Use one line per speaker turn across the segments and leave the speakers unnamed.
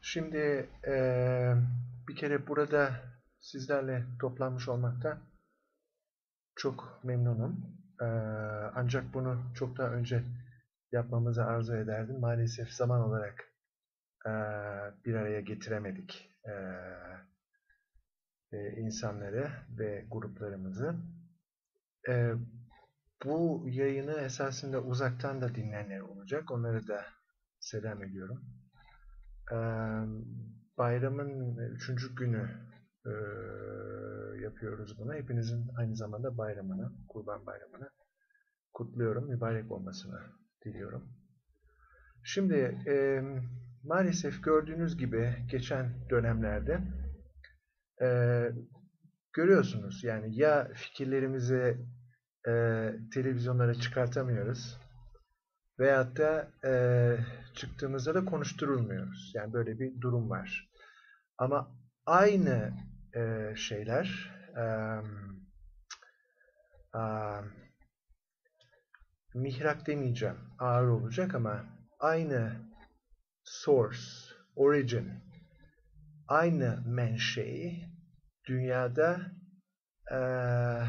Şimdi eee, bir kere burada sizlerle toplanmış olmaktan çok memnunum. Eee, ancak bunu çok daha önce yapmamızı arzu ederdim. Maalesef zaman olarak eee, bir araya getiremedik eee, e, insanları ve gruplarımızı. Eee, bu yayını esasında uzaktan da dinleyenler olacak. Onları da selam ediyorum. Bayramın üçüncü günü yapıyoruz bunu. Hepinizin aynı zamanda bayramını, Kurban Bayramını kutluyorum. Mübarek olmasını diliyorum. Şimdi maalesef gördüğünüz gibi geçen dönemlerde görüyorsunuz yani ya fikirlerimizi televizyonlara çıkartamıyoruz veyahut da eee, çıktığımızda da konuşturulmuyoruz. Yani böyle bir durum var. Ama aynı eee, şeyler em, am, mihrak demeyeceğim, ağır olacak ama aynı source, origin, aynı menşei dünyada eee,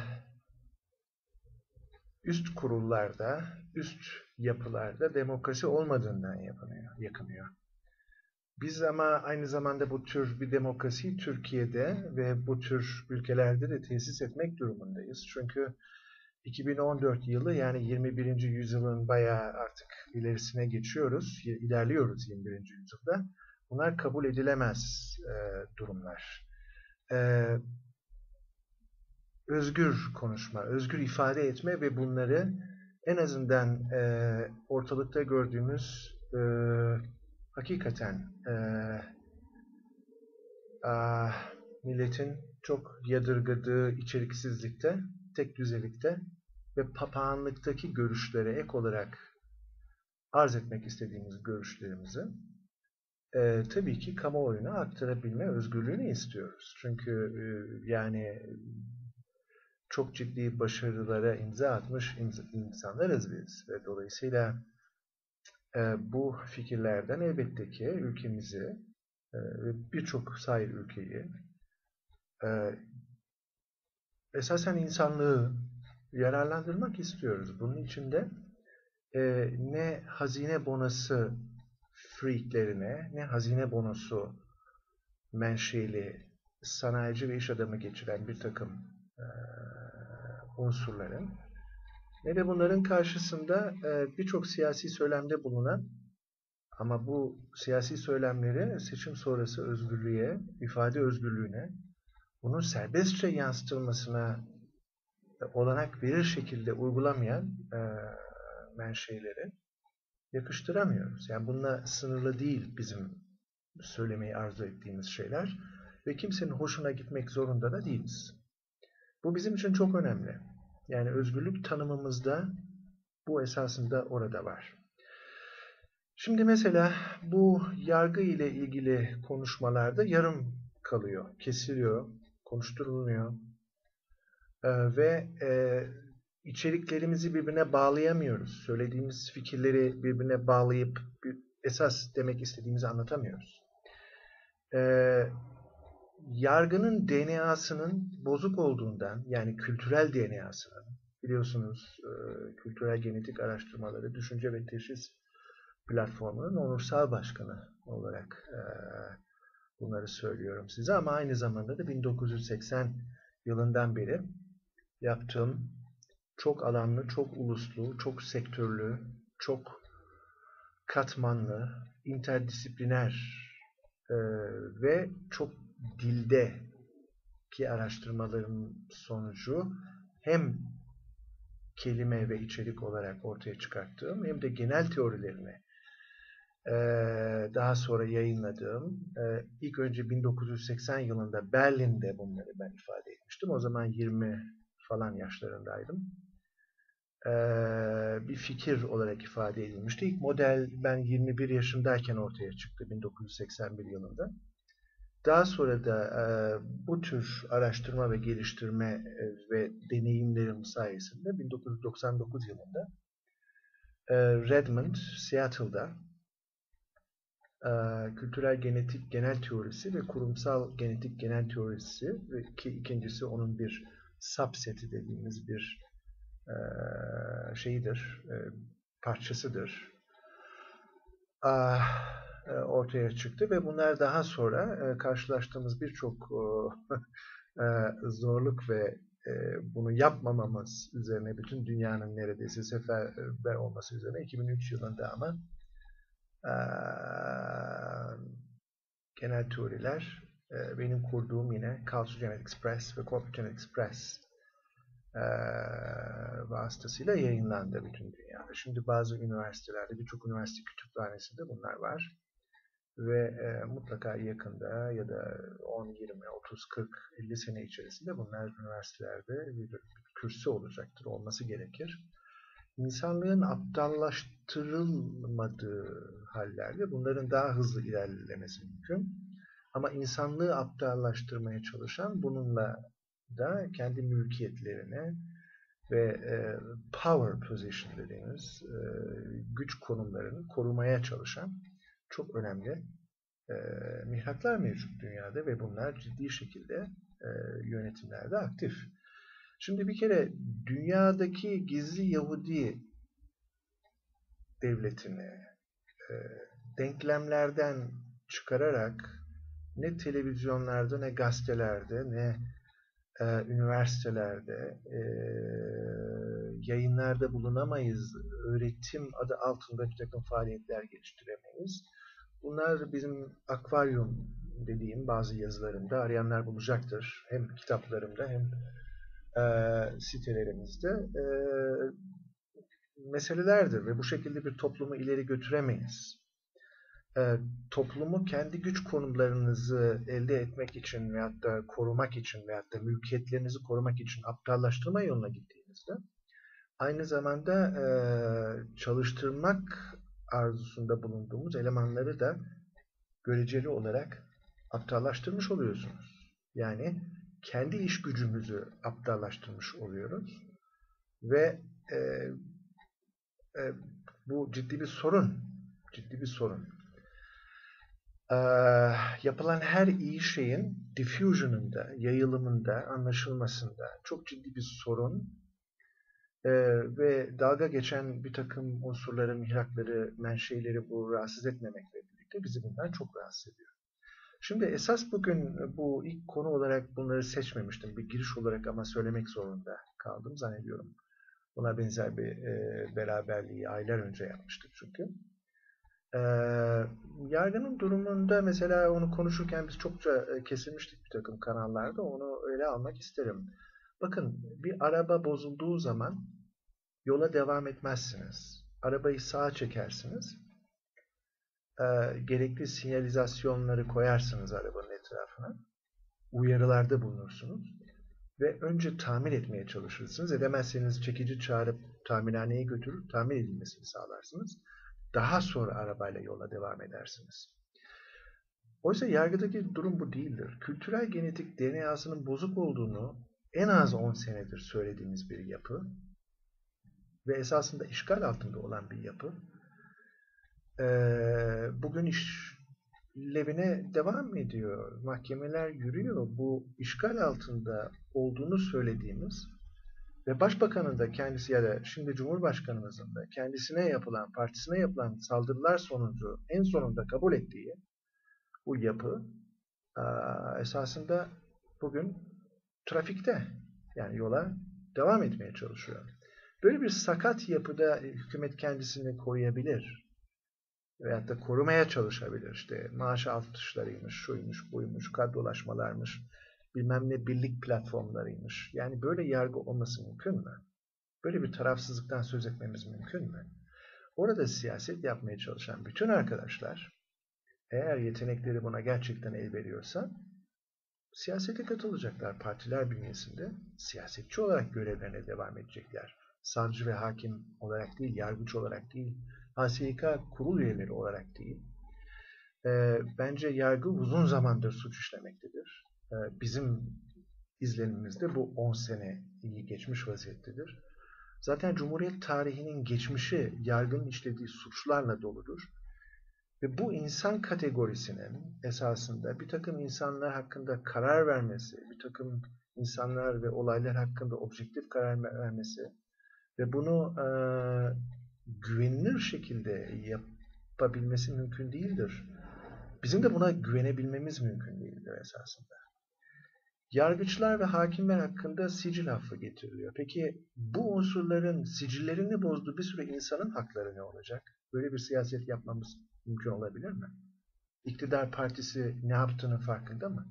üst kurullarda, üst yapılarda demokrasi olmadığından yapılıyor, yakınıyor. Biz ama aynı zamanda bu tür bir demokrasiyi Türkiye'de ve bu tür ülkelerde de tesis etmek durumundayız. Çünkü 2014 yılı yani 21. yüzyılın bayağı artık ilerisine geçiyoruz, ilerliyoruz 21. yüzyılda. Bunlar kabul edilemez e, durumlar. E, özgür konuşma, özgür ifade etme ve bunları en azından e, ortalıkta gördüğümüz e, hakikaten e, ah, milletin çok yadırgadığı içeriksizlikte, tek düzelikte ve papağanlıktaki görüşlere ek olarak arz etmek istediğimiz görüşlerimizi e, tabii ki kamuoyuna aktarabilme özgürlüğünü istiyoruz. Çünkü e, yani çok ciddi başarılara imza atmış insanlarız biz ve dolayısıyla e, bu fikirlerden elbette ki ülkemizi e, ve birçok sair ülkeyi e, esasen insanlığı yararlandırmak istiyoruz. Bunun için de ne hazine bonosu freaklerine, ne hazine bonosu menşeli sanayici ve iş adamı geçiren bir takım unsurların ne de bunların karşısında e, birçok siyasi söylemde bulunan ama bu siyasi söylemleri seçim sonrası özgürlüğe, ifade özgürlüğüne, bunun serbestçe yansıtılmasına olanak verir şekilde uygulamayan e, menşeileri yakıştıramıyoruz. Yani bununla sınırlı değil bizim söylemeyi arzu ettiğimiz şeyler ve kimsenin hoşuna gitmek zorunda da değiliz. Bu bizim için çok önemli. Yani özgürlük tanımımızda bu esasında orada var. Şimdi mesela bu yargı ile ilgili konuşmalarda yarım kalıyor, kesiliyor, konuşturulmuyor ee, ve e, içeriklerimizi birbirine bağlayamıyoruz. Söylediğimiz fikirleri birbirine bağlayıp esas demek istediğimizi anlatamıyoruz. Ee, yargının DNA'sının bozuk olduğundan, yani kültürel DNA'sının, biliyorsunuz e, kültürel genetik araştırmaları, düşünce ve teşhis platformunun onursal başkanı olarak e, bunları söylüyorum size. Ama aynı zamanda da 1980 yılından beri yaptığım çok alanlı, çok uluslu, çok sektörlü, çok katmanlı, interdisipliner e, ve çok dilde ki araştırmaların sonucu hem kelime ve içerik olarak ortaya çıkarttığım hem de genel teorilerini daha sonra yayınladığım ilk önce 1980 yılında Berlin'de bunları ben ifade etmiştim. O zaman 20 falan yaşlarındaydım. Bir fikir olarak ifade edilmişti. İlk model ben 21 yaşındayken ortaya çıktı 1981 yılında. Daha sonra da e, bu tür araştırma ve geliştirme e, ve deneyimlerim sayesinde 1999 yılında e, Redmond, Seattle'da kültürel genetik genel teorisi ve kurumsal genetik genel teorisi ve ki ikincisi onun bir subseti dediğimiz bir e, şeyidir, e, parçasıdır. Ah, e, ortaya çıktı ve bunlar daha sonra e, karşılaştığımız birçok e, zorluk ve bunu yapmamamız üzerine bütün dünyanın neredeyse seferber olması üzerine 2003 yılında ama genel teoriler benim kurduğum yine Culture Genetics Press ve Corporate Genetics Press vasıtasıyla yayınlandı bütün dünyada. Şimdi bazı üniversitelerde, birçok üniversite kütüphanesinde bunlar var ve e, mutlaka yakında ya da 10, 20, 30, 40, 50 sene içerisinde bunlar üniversitelerde bir kürsü olacaktır, olması gerekir. İnsanlığın aptallaştırılmadığı hallerde bunların daha hızlı ilerlemesi mümkün. Ama insanlığı aptallaştırmaya çalışan bununla da kendi mülkiyetlerini ve e, power position dediğimiz e, güç konumlarını korumaya çalışan çok önemli e, mihraklar mevcut dünyada ve bunlar ciddi şekilde e, yönetimlerde aktif. Şimdi bir kere dünyadaki gizli Yahudi devletini e, denklemlerden çıkararak ne televizyonlarda ne gazetelerde ne e, üniversitelerde e, yayınlarda bulunamayız, öğretim adı altında bir takım faaliyetler geliştiremeyiz. Bunlar bizim akvaryum dediğim bazı yazılarımda arayanlar bulacaktır. Hem kitaplarımda hem e, sitelerimizde e, meselelerdir ve bu şekilde bir toplumu ileri götüremeyiz. E, toplumu kendi güç konumlarınızı elde etmek için veyahut da korumak için veyahut da mülkiyetlerinizi korumak için aptallaştırma yoluna gittiğinizde aynı zamanda e, çalıştırmak arzusunda bulunduğumuz elemanları da göreceli olarak aptallaştırmış oluyorsunuz. Yani kendi iş gücümüzü aptallaştırmış oluyoruz. Ve e, e, bu ciddi bir sorun. Ciddi bir sorun. E, yapılan her iyi şeyin diffusion'ında, yayılımında, anlaşılmasında çok ciddi bir sorun e, ve dalga geçen bir takım unsurları, mihrakları, menşeileri bu rahatsız etmemekle birlikte bizi bunlar çok rahatsız ediyor. Şimdi esas bugün bu ilk konu olarak bunları seçmemiştim. Bir giriş olarak ama söylemek zorunda kaldım zannediyorum. Buna benzer bir e, beraberliği aylar önce yapmıştık çünkü. E, yargının durumunda mesela onu konuşurken biz çokça e, kesilmiştik bir takım kanallarda. Onu öyle almak isterim. Bakın bir araba bozulduğu zaman yola devam etmezsiniz. Arabayı sağa çekersiniz. E, gerekli sinyalizasyonları koyarsınız arabanın etrafına. Uyarılarda bulunursunuz. Ve önce tamir etmeye çalışırsınız. Edemezseniz çekici çağırıp tamirhaneye götürür, tamir edilmesini sağlarsınız. Daha sonra arabayla yola devam edersiniz. Oysa yargıdaki durum bu değildir. Kültürel genetik DNA'sının bozuk olduğunu en az 10 senedir söylediğimiz bir yapı ve esasında işgal altında olan bir yapı bugün işlevine devam ediyor. Mahkemeler yürüyor. Bu işgal altında olduğunu söylediğimiz ve Başbakanın da kendisi ya da şimdi Cumhurbaşkanımızın da kendisine yapılan, partisine yapılan saldırılar sonucu en sonunda kabul ettiği bu yapı esasında bugün trafikte yani yola devam etmeye çalışıyor. Böyle bir sakat yapıda hükümet kendisini koruyabilir. Veyahut da korumaya çalışabilir. İşte maaş artışlarıymış, şuymuş, buymuş, kadrolaşmalarmış, bilmem ne birlik platformlarıymış. Yani böyle yargı olması mümkün mü? Böyle bir tarafsızlıktan söz etmemiz mümkün mü? Orada siyaset yapmaya çalışan bütün arkadaşlar eğer yetenekleri buna gerçekten el veriyorsa siyasete katılacaklar partiler bünyesinde. Siyasetçi olarak görevlerine devam edecekler. Savcı ve hakim olarak değil, yargıç olarak değil, HSYK kurul üyeleri olarak değil. E, bence yargı uzun zamandır suç işlemektedir. E, bizim izlenimimizde bu 10 sene iyi geçmiş vaziyettedir. Zaten Cumhuriyet tarihinin geçmişi yargının işlediği suçlarla doludur. Ve bu insan kategorisinin esasında bir takım insanlar hakkında karar vermesi, bir takım insanlar ve olaylar hakkında objektif karar vermesi ve bunu e, güvenilir şekilde yapabilmesi mümkün değildir. Bizim de buna güvenebilmemiz mümkün değildir esasında. Yargıçlar ve hakimler hakkında sicil affı getiriliyor. Peki bu unsurların sicillerini bozduğu bir sürü insanın hakları ne olacak? Böyle bir siyaset yapmamız mümkün olabilir mi? İktidar partisi ne yaptığının farkında mı?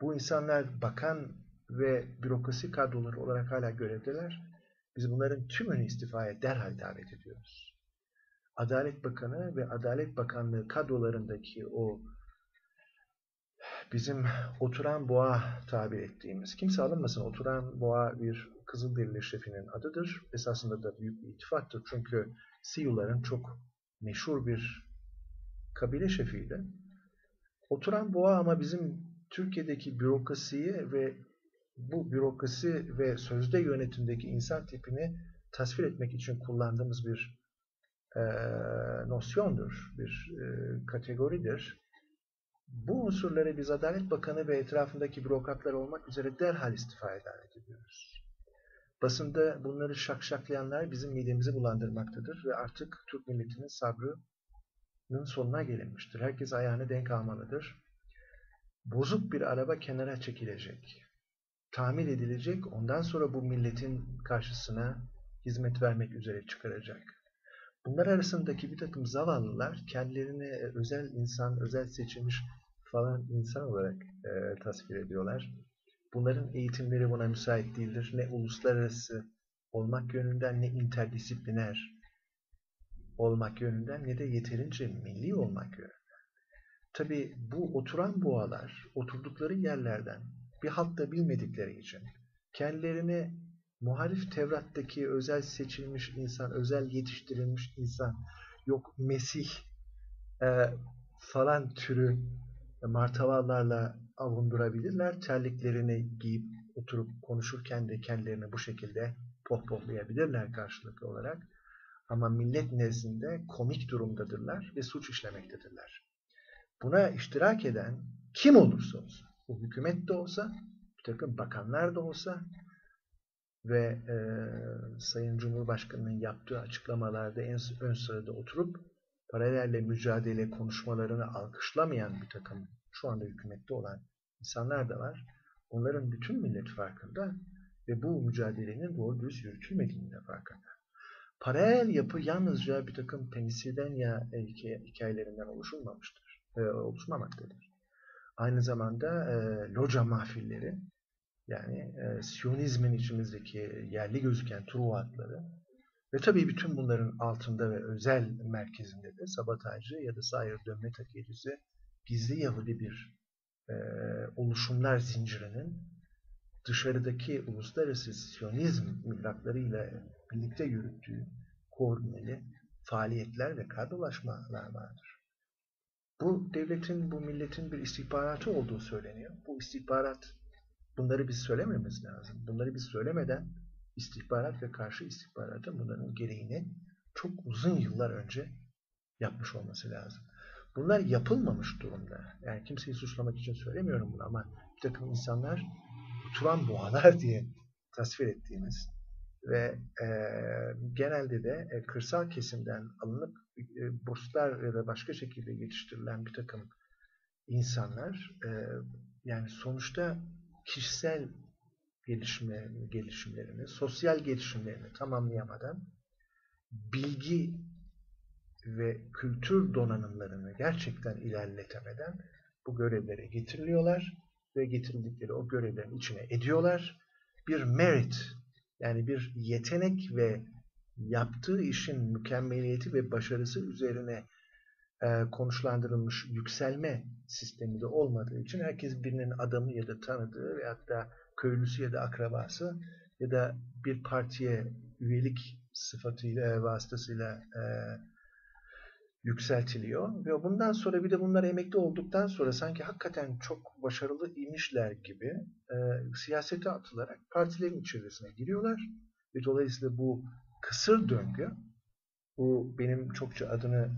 Bu insanlar bakan ve bürokrasi kadroları olarak hala görevdeler. Biz bunların tümünü istifaya derhal davet ediyoruz. Adalet Bakanı ve Adalet Bakanlığı kadrolarındaki o bizim oturan boğa tabir ettiğimiz, kimse alınmasın oturan boğa bir Kızılderili şefinin adıdır. Esasında da büyük bir ittifaktır. Çünkü Siyuların çok meşhur bir kabile şefiydi. Oturan boğa ama bizim Türkiye'deki bürokrasiyi ve bu bürokrasi ve sözde yönetimdeki insan tipini tasvir etmek için kullandığımız bir e, nosyondur, bir e, kategoridir. Bu unsurları biz Adalet Bakanı ve etrafındaki bürokratlar olmak üzere derhal istifaya davet ediyoruz. Basında bunları şakşaklayanlar bizim midemizi bulandırmaktadır ve artık Türk milletinin sabrının sonuna gelinmiştir. Herkes ayağını denk almalıdır. Bozuk bir araba kenara çekilecek, tamir edilecek, ondan sonra bu milletin karşısına hizmet vermek üzere çıkaracak. Bunlar arasındaki bir takım zavallılar kendilerini özel insan, özel seçilmiş falan insan olarak e, tasvir ediyorlar. Bunların eğitimleri buna müsait değildir. Ne uluslararası olmak yönünden ne interdisipliner olmak yönünden ne de yeterince milli olmak yönünden. Tabi bu oturan boğalar oturdukları yerlerden bir halt da bilmedikleri için kendilerini muhalif Tevrat'taki özel seçilmiş insan, özel yetiştirilmiş insan, yok Mesih e, falan türü martavallarla avundurabilirler. Terliklerini giyip oturup konuşurken de kendilerini bu şekilde pohpohlayabilirler karşılıklı olarak. Ama millet nezdinde komik durumdadırlar ve suç işlemektedirler. Buna iştirak eden kim olursa olsun, bu hükümet de olsa, bir takım bakanlar da olsa ve e, Sayın Cumhurbaşkanı'nın yaptığı açıklamalarda en ön sırada oturup paralelle mücadele konuşmalarını alkışlamayan bir takım şu anda hükümette olan insanlar da var. Onların bütün millet farkında ve bu mücadelenin doğru düz yürütülmediğinde farkında. Paralel yapı yalnızca bir takım Pennsylvania hikayelerinden oluşulmamıştır, e, oluşmamaktadır. Aynı zamanda e, loca mahfilleri, yani e, Siyonizmin içimizdeki yerli gözüken Truvatları ve tabii bütün bunların altında ve özel merkezinde de sabotajcı ya da sayır dönme takiyecisi gizli Yahudi bir e, oluşumlar zincirinin dışarıdaki uluslararası Siyonizm mihraklarıyla birlikte yürüttüğü koordineli faaliyetler ve kadrolaşmalar vardır. Bu devletin, bu milletin bir istihbaratı olduğu söyleniyor. Bu istihbarat, bunları biz söylememiz lazım. Bunları biz söylemeden istihbarat ve karşı istihbaratın bunların gereğini çok uzun yıllar önce yapmış olması lazım. Bunlar yapılmamış durumda. Yani kimseyi suçlamak için söylemiyorum bunu ama bir takım insanlar turan boğalar diye tasvir ettiğimiz ve e, genelde de e, kırsal kesimden alınıp e, burslar ya da başka şekilde yetiştirilen bir takım insanlar e, yani sonuçta kişisel gelişme, gelişimlerini, sosyal gelişimlerini tamamlayamadan bilgi ve kültür donanımlarını gerçekten ilerletemeden bu görevlere getiriliyorlar ve getirildikleri o görevlerin içine ediyorlar. Bir merit yani bir yetenek ve yaptığı işin mükemmeliyeti ve başarısı üzerine e, konuşlandırılmış yükselme sistemi de olmadığı için herkes birinin adamı ya da tanıdığı ve hatta köylüsü ya da akrabası ya da bir partiye üyelik sıfatıyla, vasıtasıyla e, yükseltiliyor. Ve bundan sonra bir de bunlar emekli olduktan sonra sanki hakikaten çok başarılı imişler gibi e, siyasete atılarak partilerin içerisine giriyorlar. Ve dolayısıyla bu kısır döngü, bu benim çokça adını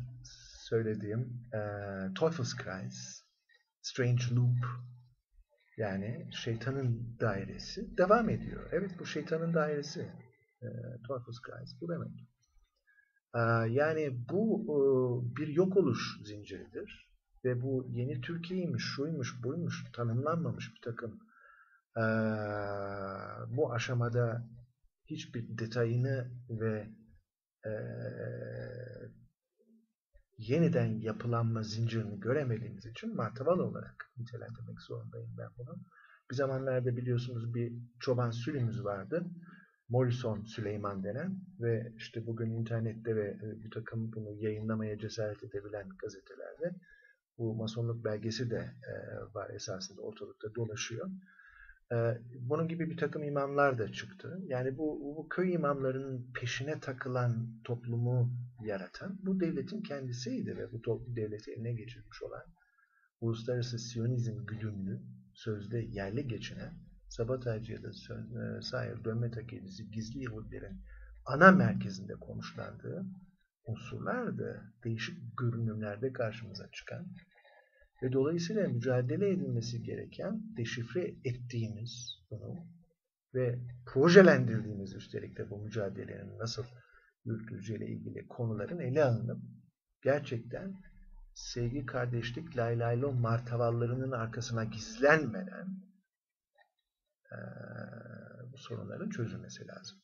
söylediğim e, Teufelskreis, Strange Loop yani şeytanın dairesi devam ediyor. Evet bu şeytanın dairesi. E, Teufelskreis bu demek. E, yani bu e, bir yok oluş zinciridir. Ve bu yeni Türkiye'ymiş, şuymuş, buymuş, tanımlanmamış bir takım e, bu aşamada hiçbir detayını ve e, yeniden yapılanma zincirini göremediğimiz için martaval olarak nitelendirmek zorundayım ben bunu. Bir zamanlarda biliyorsunuz bir çoban sülümüz vardı. Morrison Süleyman denen ve işte bugün internette ve bir takım bunu yayınlamaya cesaret edebilen gazetelerde bu masonluk belgesi de e, var esasında ortalıkta dolaşıyor. E, bunun gibi bir takım imamlar da çıktı. Yani bu, bu köy imamlarının peşine takılan toplumu yaratan bu devletin kendisiydi ve bu toplum devleti eline geçirmiş olan uluslararası siyonizm güdümlü sözde yerli geçinen sabotajcı ya da e, sahir dönme takibisi gizli Yahudilerin ana merkezinde konuşlandığı unsurlar da değişik görünümlerde karşımıza çıkan ve dolayısıyla mücadele edilmesi gereken deşifre ettiğimiz bunu ve projelendirdiğimiz üstelik de bu mücadelenin nasıl yürütüleceğiyle ilgili konuların ele alınıp gerçekten sevgi, kardeşlik, laylaylo martavallarının arkasına gizlenmeden bu sorunların çözülmesi lazım.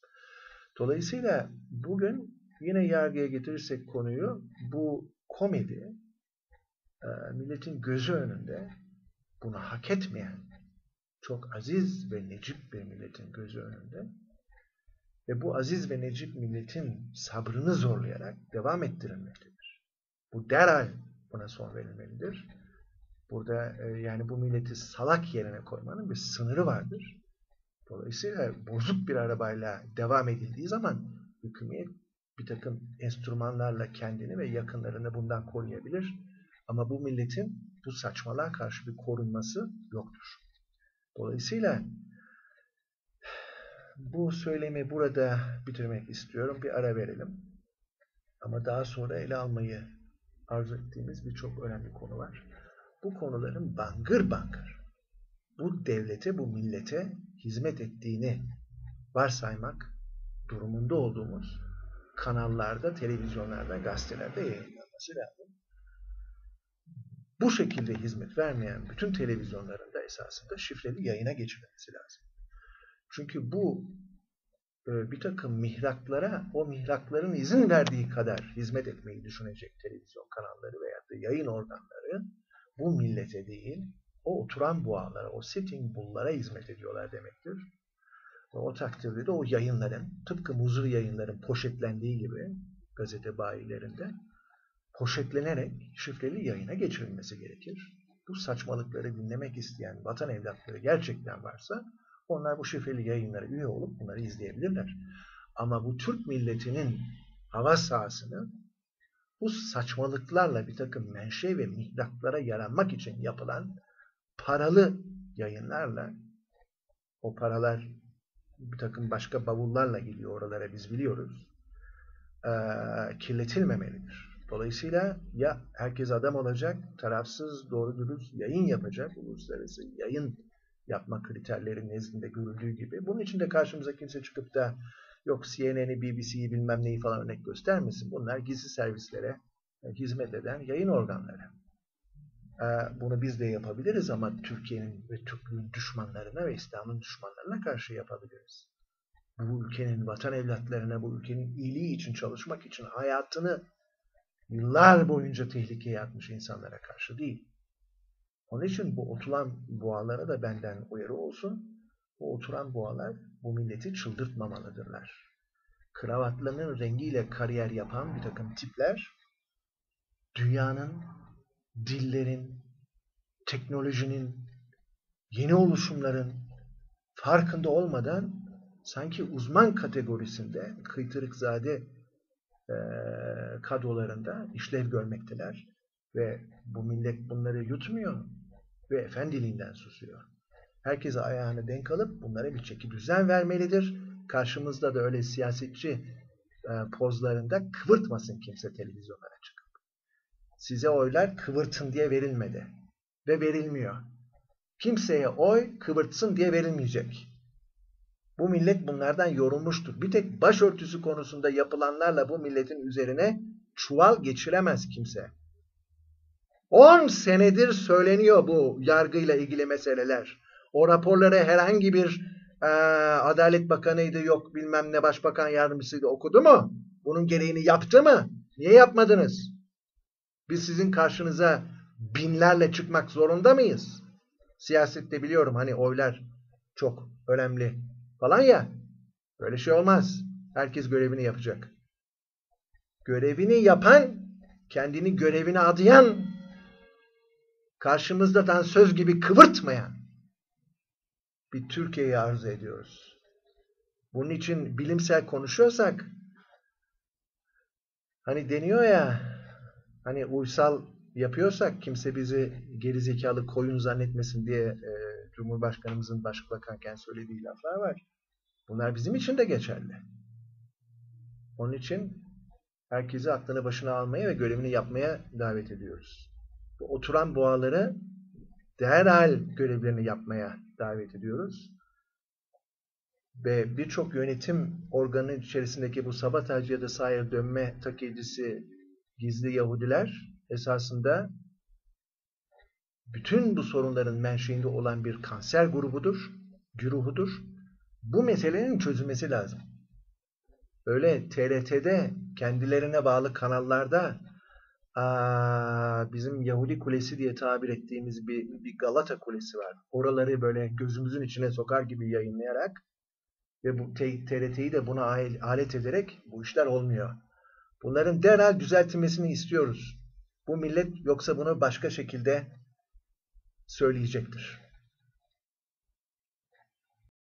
Dolayısıyla bugün yine yargıya getirirsek konuyu bu komedi milletin gözü önünde bunu hak etmeyen çok aziz ve necip bir milletin gözü önünde ve bu aziz ve necip milletin sabrını zorlayarak devam ettirilmektedir. Bu derhal buna son verilmelidir. Burada e, yani bu milleti salak yerine koymanın bir sınırı vardır. Dolayısıyla bozuk bir arabayla devam edildiği zaman hükümet bir takım enstrümanlarla kendini ve yakınlarını bundan koruyabilir. Ama bu milletin bu saçmalığa karşı bir korunması yoktur. Dolayısıyla bu söylemi burada bitirmek istiyorum. Bir ara verelim. Ama daha sonra ele almayı arzu ettiğimiz birçok önemli konu var. Bu konuların bangır bangır bu devlete, bu millete hizmet ettiğini varsaymak durumunda olduğumuz kanallarda, televizyonlarda, gazetelerde yayınlanması lazım. Bu şekilde hizmet vermeyen bütün televizyonların da esasında şifreli yayına geçirilmesi lazım. Çünkü bu e, bir takım mihraklara, o mihrakların izin verdiği kadar hizmet etmeyi düşünecek televizyon kanalları veya da yayın organları bu millete değil, o oturan boğalara, o sitting bull'lara hizmet ediyorlar demektir. Ve o takdirde de o yayınların, tıpkı muzur yayınların poşetlendiği gibi gazete bayilerinde poşetlenerek şifreli yayına geçirilmesi gerekir. Bu saçmalıkları dinlemek isteyen vatan evlatları gerçekten varsa onlar bu şifreli yayınlara üye olup bunları izleyebilirler. Ama bu Türk milletinin hava sahasını bu saçmalıklarla bir takım menşe ve mihraklara yaranmak için yapılan paralı yayınlarla o paralar bir takım başka bavullarla gidiyor oralara biz biliyoruz. E, kirletilmemelidir. Dolayısıyla ya herkes adam olacak, tarafsız, doğru dürüst yayın yapacak, uluslararası yayın yapma kriterleri nezdinde görüldüğü gibi. Bunun için de karşımıza kimse çıkıp da yok CNN'i, BBC'yi bilmem neyi falan örnek göstermesin. Bunlar gizli servislere hizmet eden yayın organları. Ee, bunu biz de yapabiliriz ama Türkiye'nin ve Türklüğün düşmanlarına ve İslam'ın düşmanlarına karşı yapabiliriz. Bu ülkenin vatan evlatlarına, bu ülkenin iyiliği için çalışmak için hayatını yıllar boyunca tehlikeye atmış insanlara karşı değil. Onun için bu oturan boğalara da benden uyarı olsun. Bu oturan boğalar bu milleti çıldırtmamalıdırlar. Kravatlarının rengiyle kariyer yapan bir takım tipler dünyanın dillerin, teknolojinin, yeni oluşumların farkında olmadan sanki uzman kategorisinde kıytırıkzade e, kadrolarında işlev görmekteler. Ve bu millet bunları yutmuyor ve efendiliğinden susuyor. Herkese ayağını denk alıp bunlara bir çeki düzen vermelidir. Karşımızda da öyle siyasetçi e, pozlarında kıvırtmasın kimse televizyonlara çıkıp. Size oylar kıvırtın diye verilmedi. Ve verilmiyor. Kimseye oy kıvırtsın diye verilmeyecek. Bu millet bunlardan yorulmuştur. Bir tek başörtüsü konusunda yapılanlarla bu milletin üzerine çuval geçiremez kimse. 10 senedir söyleniyor bu yargıyla ilgili meseleler. O raporları herhangi bir e, Adalet Bakanı'ydı yok bilmem ne Başbakan Yardımcısıydı okudu mu? Bunun gereğini yaptı mı? Niye yapmadınız? Biz sizin karşınıza binlerle çıkmak zorunda mıyız? Siyasette biliyorum hani oylar çok önemli falan ya. Böyle şey olmaz. Herkes görevini yapacak. Görevini yapan, kendini görevine adayan, karşımızdan söz gibi kıvırtmayan bir Türkiye'yi arzu ediyoruz. Bunun için bilimsel konuşuyorsak hani deniyor ya hani uysal yapıyorsak kimse bizi gerizekalı koyun zannetmesin diye e, Cumhurbaşkanımızın başbakanken söylediği laflar var. Bunlar bizim için de geçerli. Onun için herkesi aklını başına almaya ve görevini yapmaya davet ediyoruz. Bu oturan boğaları derhal görevlerini yapmaya davet ediyoruz. Ve birçok yönetim organı içerisindeki bu sabotaj ya da sahaya dönme takidisi gizli Yahudiler esasında bütün bu sorunların menşeinde olan bir kanser grubudur, güruhudur. Bu meselenin çözülmesi lazım. Öyle TRT'de kendilerine bağlı kanallarda bizim Yahudi Kulesi diye tabir ettiğimiz bir, bir Galata Kulesi var. Oraları böyle gözümüzün içine sokar gibi yayınlayarak ve bu TRT'yi de buna alet ederek bu işler olmuyor. Bunların derhal düzeltilmesini istiyoruz. Bu millet yoksa bunu başka şekilde söyleyecektir.